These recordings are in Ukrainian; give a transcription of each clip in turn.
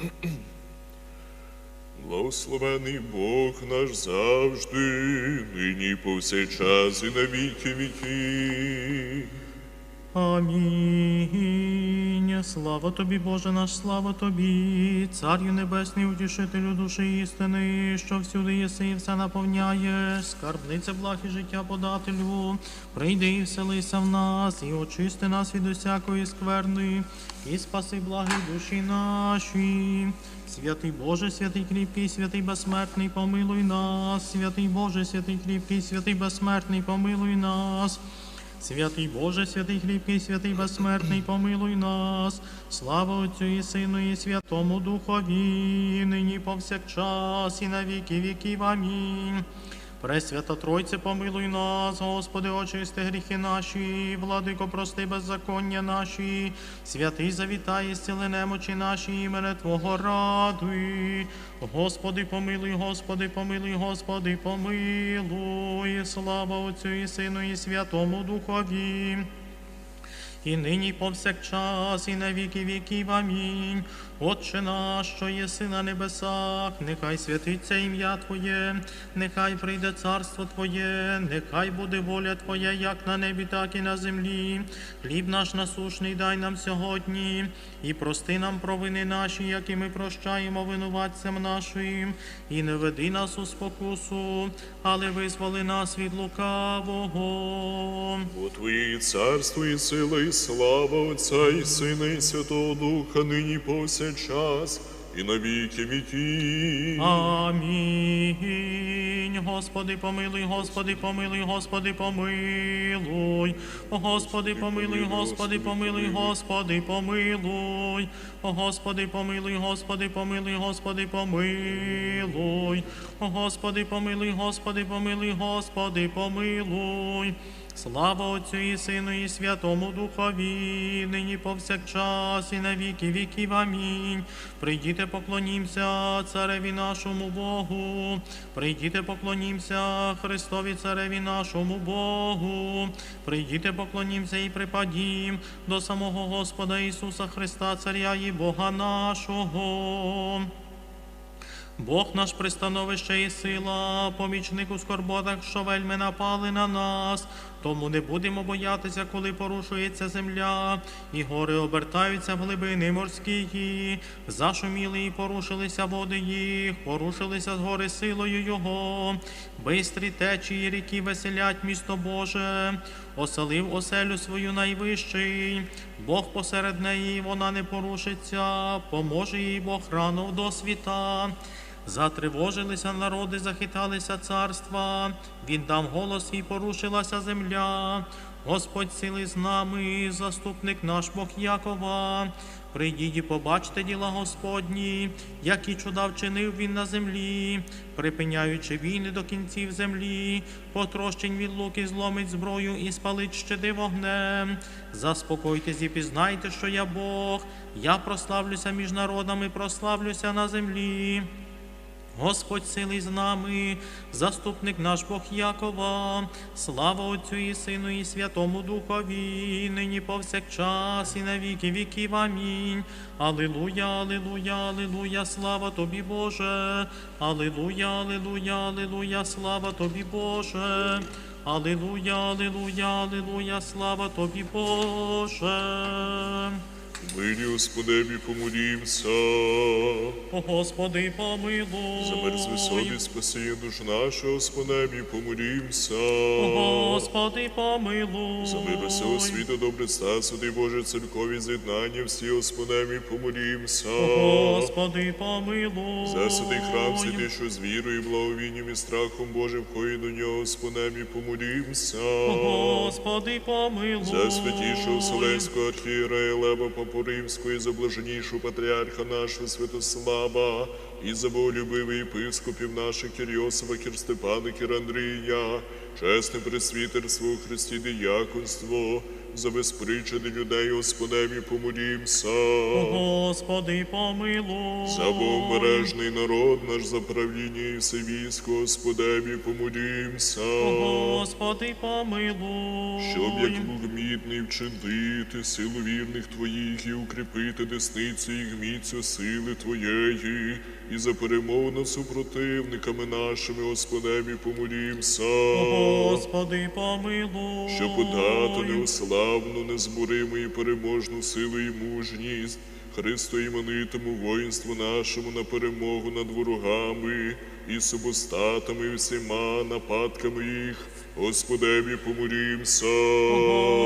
Благословений Бог наш завжди, нині повсякчас і на віки віки. Амінь. Слава тобі, Боже наш, слава тобі, Царю Небесний, утішителю душі істини, що всюди єси і все наповняєш, скарбниця благ і життя подателю, прийди і вселися в нас, і очисти нас від усякої скверни, і спаси благи душі наші. Святий Боже, святий кріпкий, святий безсмертний, помилуй нас, святий Боже, святий кріпкий, святий безсмертний, помилуй нас. Святий Боже, святий хлібкий, святий безсмертний, помилуй нас. Слава Отцю і Сину, і Святому Духові, нині повсякчас, і на віки віків. Амінь. Пресвята Тройце, помилуй нас, Господи, очисти гріхи наші, владико, прости беззаконня наші, святий завітай, зціли немочі наші, імене Твого радуй. Господи, помилуй, Господи, помилуй, Господи, помилуй. Слава Отцю і Сину, і Святому Духові. І нині повсякчас, і на віки віків. Амінь. Отче наш, що єси на небесах, нехай святиться ім'я Твоє, нехай прийде царство Твоє, нехай буде воля Твоя, як на небі, так і на землі. Хліб наш насушний дай нам сьогодні, і прости нам провини наші, які ми прощаємо винуватцям нашим, і не веди нас у спокусу, але визволи нас від лукавого. Бо Твоє царство і сила, і слава Отця і Сина, і Святого Духа, нині і повсякчас, і на віки віки. Амінь. Господи, помилуй, Господи, помилуй, Господи, помилуй. Господи, помилуй, Господи, помилуй, Господи, помилуй. Господи, помилуй, Господи, помилуй, Господи, помилуй. Господи, помилуй, Господи, помилуй, Господи, помилуй. Слава Отцю і Сину, і Святому Духові, нині повсякчас, і на віки віків. Амінь. Прийдіте, поклонімся цареві нашому Богу. Прийдіте, поклонімся Христові цареві нашому Богу. Прийдіте, поклонімся і припадім до самого Господа Ісуса Христа, Царя і Бога нашого. Бог наш пристановище і сила, помічник у скорботах, що вельми напали на нас. Тому не будемо боятися, коли порушується земля, і гори обертаються в глибини морські. Зашуміли і порушилися води їх, порушилися з гори силою Його. Бистрі течії ріки веселять місто Боже, оселив оселю свою найвищий. Бог посеред неї, вона не порушиться, поможе їй Бог рано до світа. Затривожилися народи, захиталися царства, він дав голос і порушилася земля. Господь сили з нами, заступник наш Бог Якова. Прийдіть і побачте діла Господні, які чуда вчинив він на землі, припиняючи війни до кінців землі, потрощень від луки зломить зброю і спалить щеди вогнем. Заспокойтесь і пізнайте, що я Бог, я прославлюся між народами, прославлюся на землі. Господь сили з нами, заступник наш Бог Якова, слава Отцю і Сину, і Святому Духові, нині повсякчас, і на віки віків. Амінь. Алілуя, алілуя, алілуя, слава тобі, Боже. Алілуя, алілуя, алілуя, слава тобі, Боже. Алілуя, алілуя, алілуя, слава тобі, Боже. Милі Господеві помолімся. О, Господи, помилуй. За мерзви собі спаси душ наша, Господеві помолімся. О, Господи, помилуй. За мир усього світу, добре стасуди, Боже, церкові з'єднання, всі Господеві помолімся. Господи, помилуй. За святий храм, святий, що з вірою, благовінням і страхом Божим входить до нього, Господеві помолімся. Господи, помилуй. За святішого Вселенського архієрея Лева Папу Римського і за блаженнішого патріарха нашого Святослава, і за волюбивих єпископів наших Кирйосова, Кірстепана, Кірандрія, Кір Андрія, чесне пресвітерство у Христі, дияконство, за безпричини людей, Господеві, помолімся. Господи, помилуй. За бомбережний народ наш, за правління і все військо, Господеві, помолімся. Господи, помилуй. Щоб як лук мідний вчинити силу вірних Твоїх і укріпити десницю їх міцю сили Твоєї, і за перемогу над супротивниками нашими, Господеві, помолімся. Господи, помилуй. Щоб подати неославну, незбориму і переможну силу і мужність, Христу іменитому воїнству нашому на перемогу над ворогами і субостатами і всіма нападками їх, Господеві помолімся.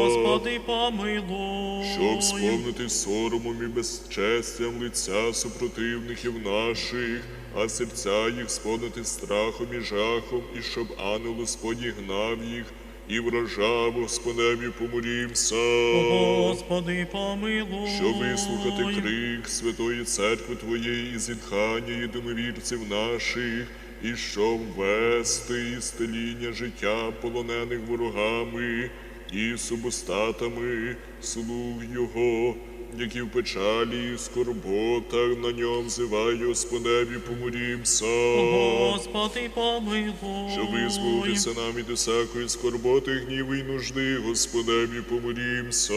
Господи, помилуй. Щоб сповнити соромом і безчестям лиця супротивників наших, а серця їх сповнити страхом і жахом, і щоб ангел Господній гнав їх і вражав, Господеві помолімся. Господи, помилуй. Щоб вислухати крик Святої Церкви Твоєї і зітхання єдиновірців наших, і вести із ісцеління життя полонених ворогами і субостатами слуг Його, які в печалі і скорботах на ньому взиває Господеві, помолімся. Господи, помилуй. Щоб визволитися нам від усякої скорботи, гніву і нужди, Господеві, помолімся.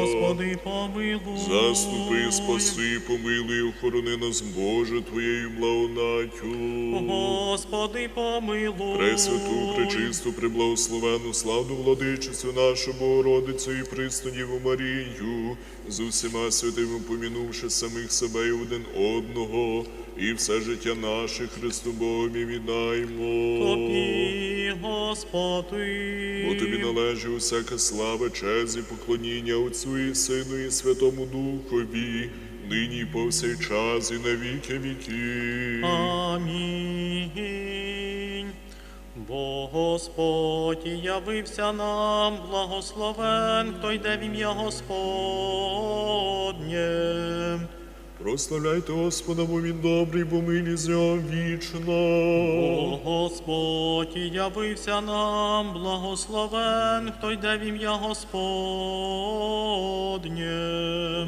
Господи, помилуй. Заступи, спаси, помилуй, охорони нас, Боже, Твоєю благодаттю. Господи, помилуй. Пресвяту, пречисту, преблагословену, славну владичицю нашу Богородицю і присну Марію, з усіма святими помінувши самих себе і один одного, і все життя наше Христу Богові віддаймо. Тобі, Господи. Бо тобі належить усяка слава, честь і поклоніння Отцю і Сину і Святому Духові, нині і повсякчас і на віки віки. Амінь. Господь явився нам, благословен, хто йде в ім'я Господнє. Прославляйте Господа, бо він добрий, бо милість з нього вічна. О Господь явився нам, благословен, хто йде в ім'я Господнє.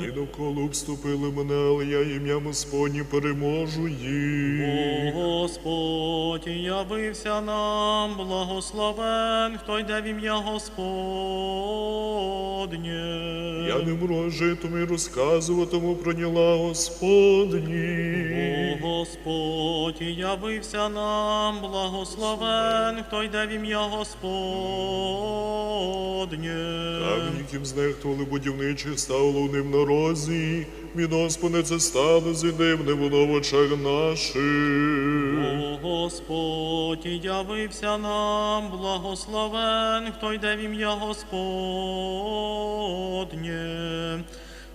І довкола обступили мене, але я ім'я Господнє переможу їх. О Господь явився нам, благословен, хто йде в ім'я Господнє. Я не мру житому і розказуватиму про діла Господні. О Господь явився нам, благословен, хто йде в ім'я Господнє. Камніків знехтували будівничих ставило ним на розі. Від Господи це стало зідивне воно в очах наших. О Господь явився нам, благословен, хто йде в ім'я Господнє.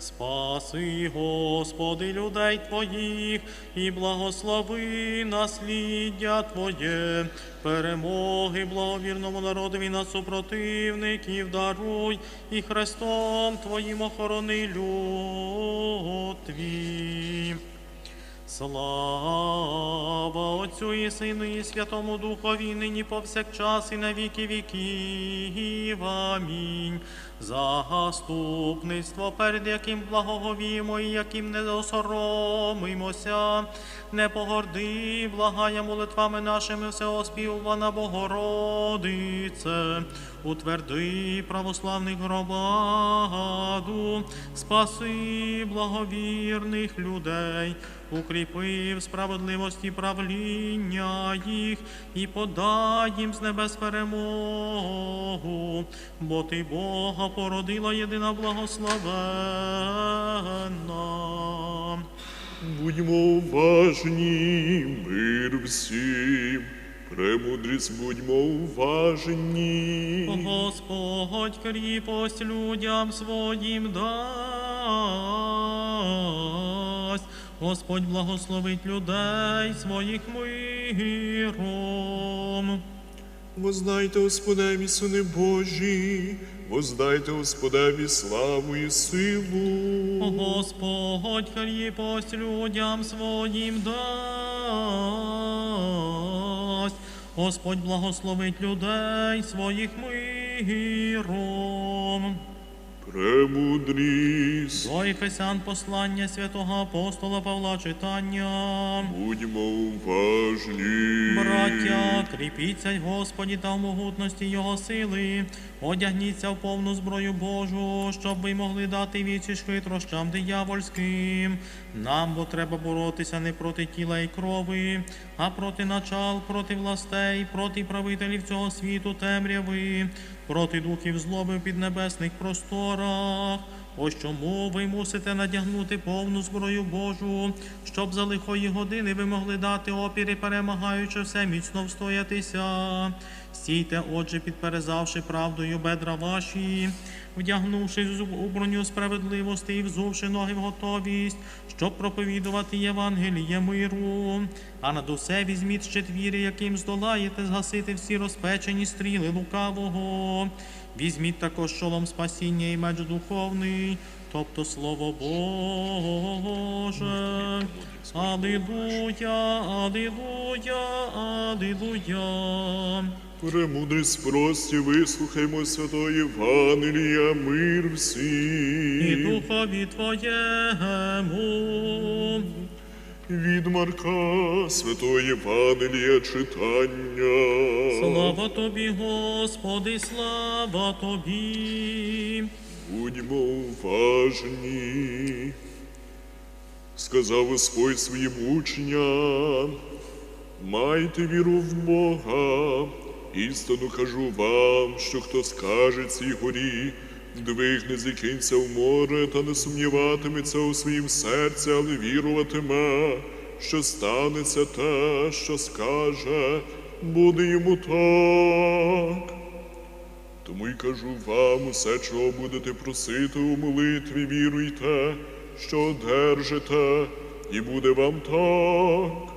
Спаси, Господи, людей Твоїх, і благослови насліддя Твоє, перемоги благовірному народові над супротивників даруй, і Христом Твоїм охорони люд Твій. Слава Отцю і Сину і Святому Духові, нині повсякчас і на віки віків. Амінь. Заступництво, перед яким благоговімо і яким не осоромимося, не погорди, благає молитвами нашими всеоспівувана Богородице, утверди православних громаду, спаси благовірних людей, укріпи в справедливості правління їх і подай їм з небес перемогу, бо ти Бога породила єдина благословенна. Будьмо уважні, мир всім, премудрість будьмо уважні. Господь кріпость людям своїм дасть. Господь благословить людей своїх миром. Воздайте Господеві, сини Божі, воздайте Господеві славу і силу. Господь кріпость людям своїм дасть. Господь благословить людей своїх миром. Премудрість, До Ефесян послання святого апостола Павла читання. будьмо уважні. Браття, кріпіться Господі та в могутності Його сили, одягніться в повну зброю Божу, щоб ви могли дати відсіч хитрощам диявольським. Нам бо треба боротися не проти тіла і крови, а проти начал, проти властей, проти правителів цього світу темряви, проти духів злоби в піднебесних просторах. Ось чому ви мусите надягнути повну зброю Божу, щоб за лихої години ви могли дати опір і перемагаючи все міцно встоятися. Стійте, отже, підперезавши правдою бедра ваші, вдягнувшись у броню справедливості і взувши ноги в готовість, щоб проповідувати Євангеліє миру. А над усе візьміть щит віри, яким здолаєте згасити всі розпечені стріли лукавого. Візьміть також шолом спасіння і меч духовний, тобто Слово Боже. Алілуя, алілуя, алілуя. Премудрість прості, вислухаймо святої Євангелія, мир І духові Твоєму. Від Марка, святої Євангелія читання. Слава Тобі, Господи, слава Тобі. Будьмо уважні. Сказав Господь своїм учням, майте віру в Бога. Істину кажу вам, що хто скаже цій горі, двигне зікинься в море, та не сумніватиметься у своїм серці, але віруватиме, що станеться те, що скаже, буде йому так. Тому й кажу вам усе, чого будете просити у молитві, віруйте, що одержите, і буде вам так.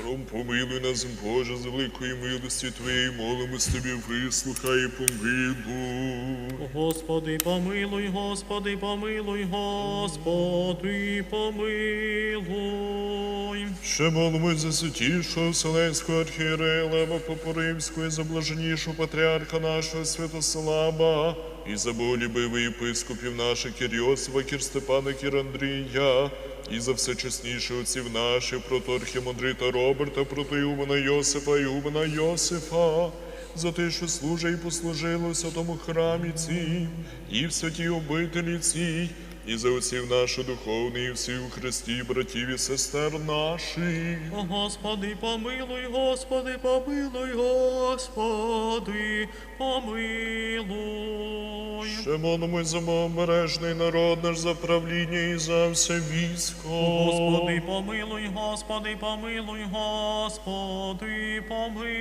Ром, помилуй нас, Боже, з великої милості Твоєї, молимось Тобі, вислухай і помилуй. Господи, помилуй, Господи, помилуй, Господи, помилуй. Ще молимось за святішого Вселенського архієрея Лева Попоримського і за блаженнішого патріарха нашого Святослава, і за болюбивих єпископів наших Кірйосифа, Кір Степана, Кір Андрія, і за всечесніших отців наших, протоархімандрита Роберта, протоігумена Йосифа, Ігумена Йосифа, за те, що служить і послужило в святому храмі цій, і в святій обителі цій, і за отців наших духовних, і всіх у Христі, братів і сестер наших. Господи, помилуй, Господи, помилуй, Господи, помилуй. Ще молимось за обережний народ наш за правління і за все військо. Господи, помилуй, Господи, помилуй, Господи, помилуй.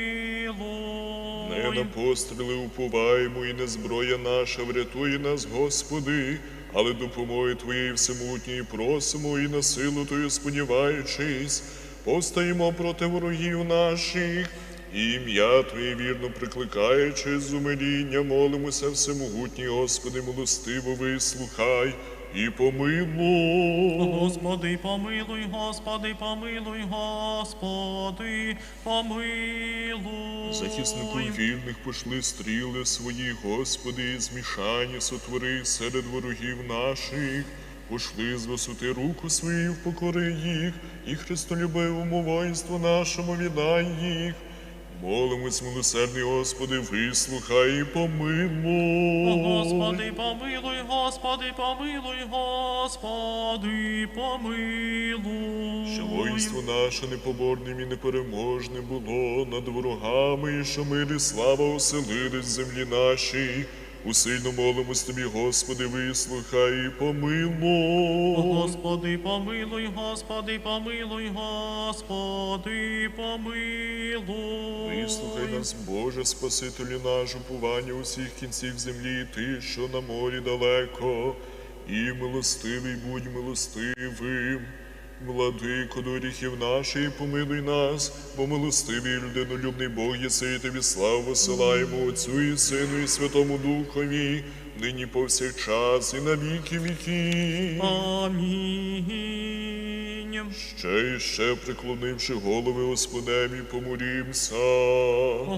Не на постріли уповаємо, і не зброя наша, врятує нас, Господи, але допомоги Твоєї всемутньої просимо і на силу Твою сподіваючись, постаємо проти ворогів наших, ім'я Твоє вірно прикликаючи з умиління, молимося всемогутній, Господи, милостиво вислухай і помилуй. Господи, помилуй, Господи, помилуй, Господи, помилуй. Захиснику вільних пошли стріли свої, Господи, і змішання сотвори серед ворогів наших. Пошли з висоти руку свою покори їх, і Христолюбивому воїнству нашому віддай їх. Молимось, милосердний Господи, вислухай і помилуй. Господи, помилуй, Господи, помилуй, Господи, помилуй. Що воїнство наше непоборним і непереможним було над ворогами, і що мир і слава оселились в землі нашій. Усильно молимось тобі, Господи, вислухай і помилуй. Господи, помилуй, Господи, помилуй, Господи, помилуй. Вислухай нас, Боже, Спасителю наш, уповання усіх кінців землі, ти, що на морі далеко, і милостивий будь милостивим. Владико до гріхів наших, помилуй нас, бо милостивий людинолюбний Бог єси, і тобі славу посилаємо Отцю і Сину, і Святому Духові, нині повсякчас і на віки віки. Амінь. Ще і ще приклонивши голови Господеві, помолімся.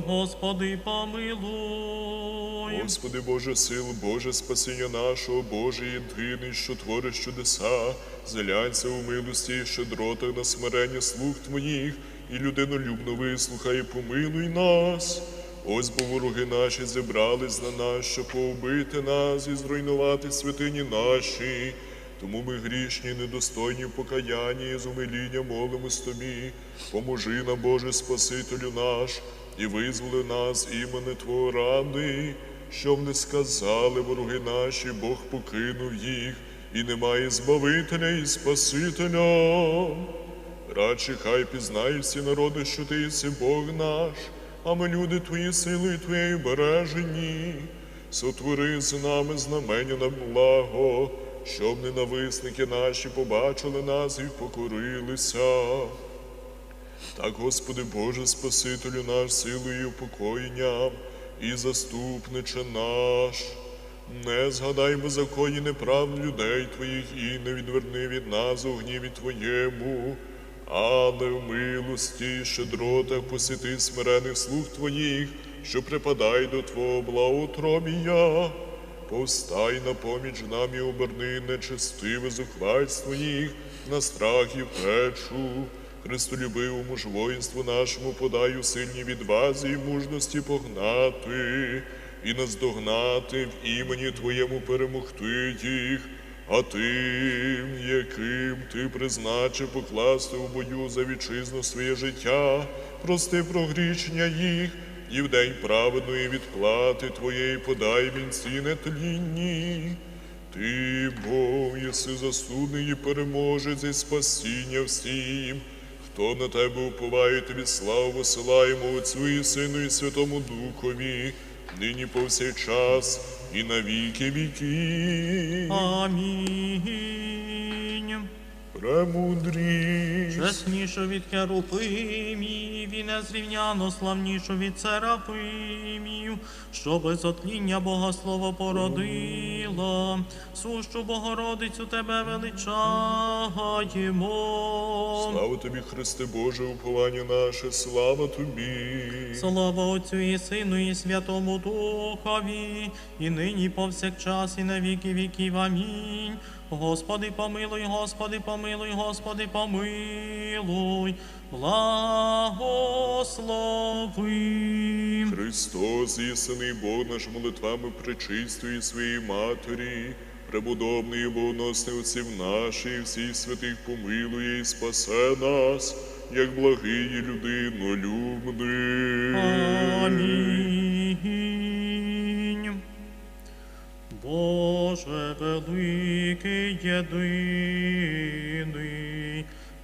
Господи, помилуй. Господи Боже сил, Боже спасіння нашого, Боже єдиний, що твориш чудеса, зглянься у милості і щедротах на смирення слуг Твоїх, і людинолюбно вислухай, і помилуй нас. Ось бо вороги наші зібрались на нас, щоб поубити нас і зруйнувати святині наші. Тому ми грішні, недостойні в покаянні і з умиління молимось Тобі. Поможи нам, Боже Спасителю наш, і визволи нас імене Твого ради, щоб не сказали вороги наші, Бог покинув їх, і немає Збавителя і Спасителя. Радше хай пізнають всі народи, що ти єси Бог наш, а ми люди твої сили, твоєї бережені. Сотвори з нами знамення на благо, щоб ненависники наші побачили нас і покорилися. Так, Господи Боже, Спасителю наш, силою і упокоєнням, і заступниче наш. Не згадай беззаконні неправд людей Твоїх і не відверни від нас у гніві Твоєму, але в милості і щедротах посіти смирених слуг Твоїх, що припадай до Твого благоутробія. Повстай на поміч нам і оберни нечестиве зухвальство їх на страх і втечу. Христолюбивому ж воїнству нашому подай у сильній відвазі і мужності погнати, і наздогнати в імені Твоєму перемогти їх, а тим, яким ти призначив покласти у бою за вітчизну своє життя, прости прогрішення їх, і в день праведної відплати Твоєї подай вінці нетлінні. Ти, Бог, єси застудний і переможець і спасіння всім. Хто на тебе уповає, тобі славу посилаємо Отцю і Сину і Святому Духові, нині повсякчас і на віки віки. Амінь. Премудрість. Чесніше від Херувимів і незрівняно славніше від Серафимів, що без отління Богослово породила, сущу Богородицю тебе величаємо. Слава тобі, Христе Боже, уповання наше, слава тобі. Слава Отцю і Сину, і Святому Духові, і нині повсякчас, і на віки віків. Амінь. Господи, помилуй, Господи, помилуй, Господи, помилуй, благослови. Христос, єсений Бог наш молитвами пречистої своєї Матері, преподобний богоносний отців наших, всіх святих помилує і спасе нас, як благий людинолюбний. Амінь. Боже великий єдиний,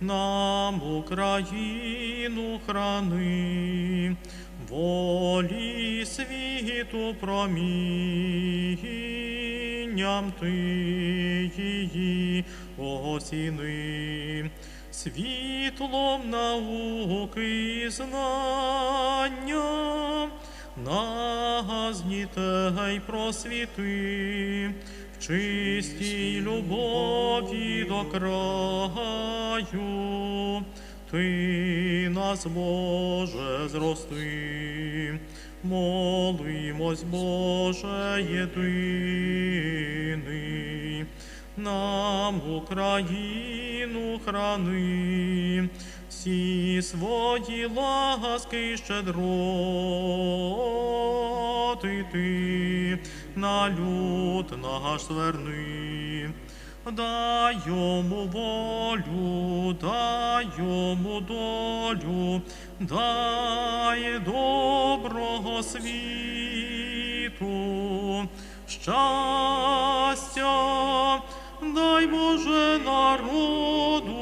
нам Україну храни, волі світу промінням ти її осіни, світлом науки і знання нас дітей просвіти, в чистій любові до краю. Ти нас, Боже, зрости, молимось, Боже, єдиний, нам Україну храни, всі свої ласки щедроти ти на люд наш зверни. Дай йому волю, дай йому долю, дай доброго світу, щастя, дай Боже народу